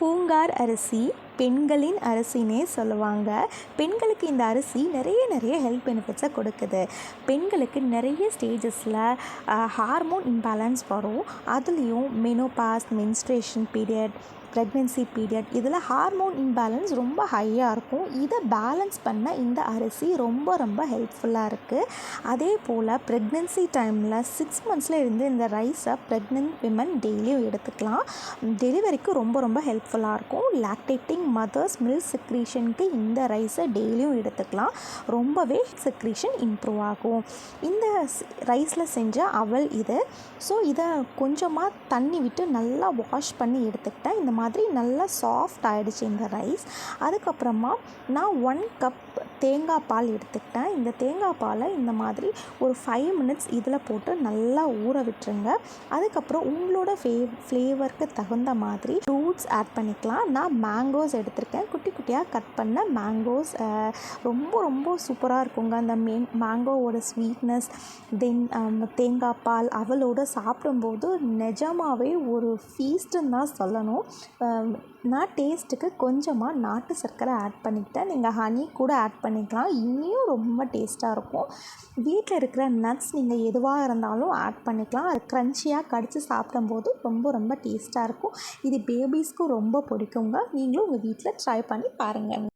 பூங்கார் அரிசி பெண்களின் அரிசினே சொல்லுவாங்க. பெண்களுக்கு இந்த அரிசி நிறைய நிறைய ஹெல்த் பெனிஃபிட்ஸை கொடுக்குது. பெண்களுக்கு நிறைய ஸ்டேஜஸில் ஹார்மோன் இம்பேலன்ஸ் வரும். அதுலேயும் menopause menstruation period pregnancy period இதில் ஹார்மோன் இம்பேலன்ஸ் ரொம்ப ஹையாக இருக்கும். இதை பேலன்ஸ் பண்ண இந்த அரிசி ரொம்ப ரொம்ப ஹெல்ப்ஃபுல்லாக இருக்குது அதே போல் ப்ரெக்னென்சி டைமில் சிக்ஸ் மந்த்ஸில் இருந்து இந்த ரைஸை ப்ரெக்னென்ட் விமன் டெய்லியும் எடுத்துக்கலாம். டெலிவரிக்கு ரொம்ப ரொம்ப ஹெல்ப்ஃபுல்லாக இருக்கும். லாக்டேட்டிங் மதர்ஸ் மில்க் செக்ரீஷனுக்கு இந்த ரைஸை டெய்லியும் எடுத்துக்கலாம். ரொம்பவே செக்ரீஷன் இம்ப்ரூவ் ஆகும். இந்த ரைஸில் செஞ்ச அவல் இது. ஸோ இதை கொஞ்சமாக தண்ணி விட்டு நல்லா வாஷ் பண்ணி எடுத்துக்கிட்டேன் இந்த மாதிரி நல்லா சாஃப்ட் ஆகிடுச்சு இந்த ரைஸ் அதுக்கப்புறமா நான் ஒன் கப் தேங்காய் பால் எடுத்துக்கிட்டேன். இந்த தேங்காய் பாலை இந்த மாதிரி ஒரு ஃபைவ் மினிட்ஸ் இதில் போட்டு நல்லா ஊற விட்டுருங்க. அதுக்கப்புறம் உங்களோட ஃபே ஃப்ளேவருக்கு தகுந்த மாதிரி ஃப்ரூட்ஸ் ஆட் பண்ணிக்கலாம். நான் மேங்கோஸ் எடுத்திருக்கேன். குட்டி குட்டியாக கட் பண்ண மேங்கோஸ் ரொம்ப ரொம்ப சூப்பராக இருக்குங்க. அந்த மே மேங்கோவோட ஸ்வீட்னஸ் தென் தேங்காய் பால் அவளோட சாப்பிடும்போது நிஜமாகவே ஒரு ஃபீஸ்ட்டுன்னு தான் சொல்லணும். நான் டேஸ்ட்டுக்கு கொஞ்சமாக நாட்டு சர்க்கரை ஆட் பண்ணிக்கிட்டேன். நீங்கள் ஹனி கூட ஆட் பண்ணி பண்ணிக்கலாம். இன்னியும் ரொம்ப டேஸ்ட்டாக இருக்கும். வீட்டில் இருக்கிற நட்ஸ் நீங்கள் எதுவாக இருந்தாலும் ஆட் பண்ணிக்கலாம். அது க்ரன்ச்சியாக கடித்து சாப்பிடும்போது ரொம்ப ரொம்ப டேஸ்ட்டாக இருக்கும். இது பேபிஸ்க்கும் ரொம்ப பிடிக்குங்க. நீங்களும் உங்கள் வீட்டில் ட்ரை பண்ணி பாருங்கள்